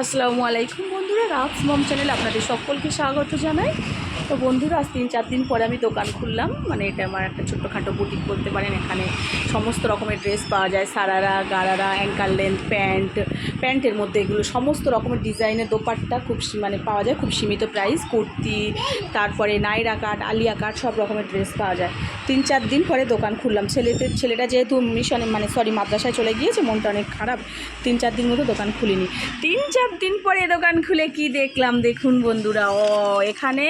আসসালামু আলাইকুম বন্ধুরা রাফ মম চ্যানেলে আপনাদের সকলকে স্বাগত জানাই। তো বন্ধুরা, আজ তিন চার দিন পরে আমি দোকান খুললাম। মানে এটা আমার একটা ছোট্টখাটো বুটিক বলতে পারেন। এখানে সমস্ত রকমের ড্রেস পাওয়া যায়। Sharara, gharara ankle length pant প্যান্টের মধ্যে এগুলো সমস্ত রকমের ডিজাইনের দোপাট্টা খুব মানে পাওয়া যায়, খুব সীমিত প্রাইস কুর্তি, তারপরে নাইরা কাট, আলিয়া কাট, সব রকমের ড্রেস পাওয়া যায়। তিন চার দিন পরে দোকান খুললাম। ছেলেদের ছেলেটা যেহেতু মিশনে মানে সরি মাদ্রাসায় চলে গিয়েছে, মনটা অনেক খারাপ। তিন চার দিন মতো দোকান খুলিনি। তিন চার দিন পরে দোকান খুলে কি দেখলাম? দেখুন বন্ধুরা, ও, এখানে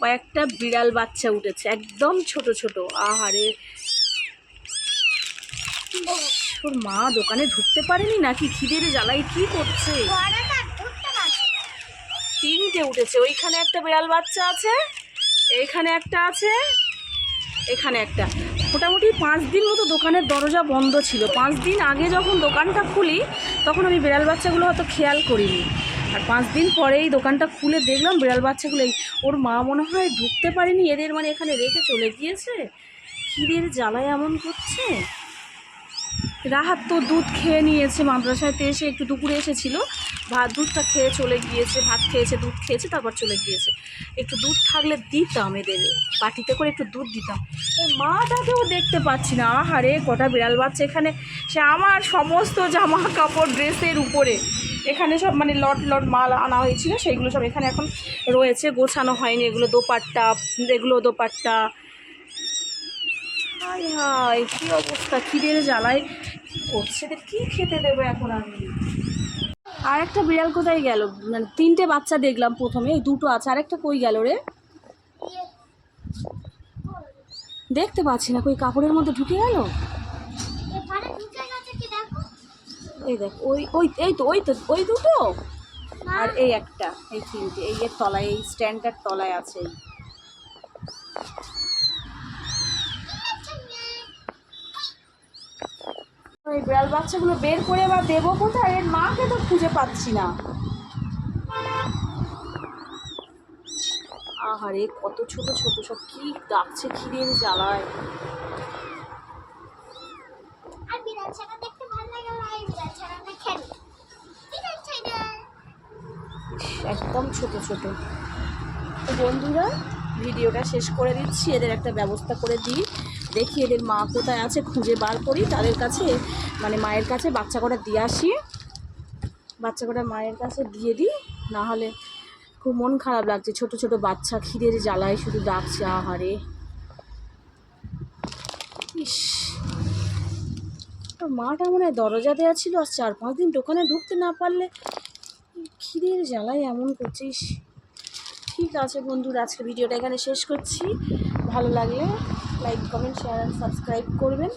কয়েকটা বিড়াল বাচ্চা উঠেছে, একদম ছোট ছোট। আহারে। ওর মা, দোকানে ঢুকতে পারেনি নাকি? খিদের জ্বালাই কি করছে? তিনটে উঠেছে, ওইখানে একটা বিড়াল বাচ্চা আছে, এখানে একটা আছে, এখানে একটা। মোটামুটি পাঁচ দিন মতো দোকানের দরজা বন্ধ ছিল। পাঁচ দিন আগে যখন দোকানটা খুলি, তখন আমি বিড়াল বাচ্চাগুলো হয়তো খেয়াল করিনি। আর পাঁচ দিন পরেই দোকানটা খুলে দেখলাম, বিড়াল বাচ্চাগুলো এই- ওর মা মনে হয় ঢুকতে পারেনি, এদের মানে এখানে রেখে চলে গিয়েছে। খিদের জ্বালায় এমন করছে। রাহাত তো দুধ খেয়ে নিয়েছে, মাদ্রাসাতে এসে একটু দুপুরে এসেছিল। ভাত দুধটা খেয়ে চলে গিয়েছে, ভাত খেয়েছে, দুধ খেয়েছে, তারপর চলে গিয়েছে। একটু দুধ থাকলে দিতাম এদের, বাটিতে করে একটু দুধ দিতাম। ওই মাটাকেও দেখতে পাচ্ছি না, আহারে, কটা বিড়াল বাচ্চা এখানে। সে আমার সমস্ত জামা কাপড় ড্রেসের উপরে। এখানে সব মানে লট লট মাল আনা হয়েছিল সেইগুলো সব এখানে এখন রয়েছে, গোছানো হয়নি, এগুলো দোপাট্টা এগুলো দোপাট্টা। হাই হাই, কি অবস্থা, খিদের জ্বালায় করছে, এদের কি খেতে দেবো এখন আমি? আর একটা বিড়াল কোথায় গেল? মানে তিনটে বাচ্চা দেখলাম প্রথমে দুটো আছে আরেকটা কই গেল রে? দেখতে পাচ্ছি না, কই কাপড়ের মধ্যে ঢুকে গেল? এই দেখ ওই ওই এই তো ওই তো ওই দুটো? আর এই একটা এই তিনটে এই এর তলায় এই স্ট্যান্ডার তলায় আছে এই। বিড়াল বাচ্চাগুলো বের করে বা দেবো কোথায়? এর মাকে তো খুঁজে পাচ্ছি না। আহারে কত ছোট ছোট সব কি ডাকছে খিদের জ্বালায় আর বিড়াল ছানা দেখতে ভালো লাগে আর এই বিড়াল ছানাটা খেলে বিড়াল ছানা একদম ছোট ছোট। তো বন্ধুরা, ভিডিওটা শেষ করে দিচ্ছি। এদের একটা ব্যবস্থা করে দিই। দেখি এদের মা কোথায় আছে, খুঁজে বার করি। তাদের কাছে মানে মায়ের কাছে বাচ্চা কটা দিয়ে আসি। বাচ্চা কটা মায়ের কাছে দিয়ে দিই। নাহলে খুব মন খারাপ লাগছে। ছোট ছোট বাচ্চা খিদের জ্বালায় শুধু ডাকছে, আহারে। ইস। মাটা মনে হয় দরজা দেওয়া ছিল আর চার পাঁচ দিন দোকানে ঢুকতে না পারলে খিদের জ্বালায় এমন করছিস? ঠিক আছে বন্ধুরা, আজকে ভিডিওটা এখানে শেষ করছি। ভালো লাগলে লাইক কমেন্ট শেয়ার সাবস্ক্রাইব করবেন।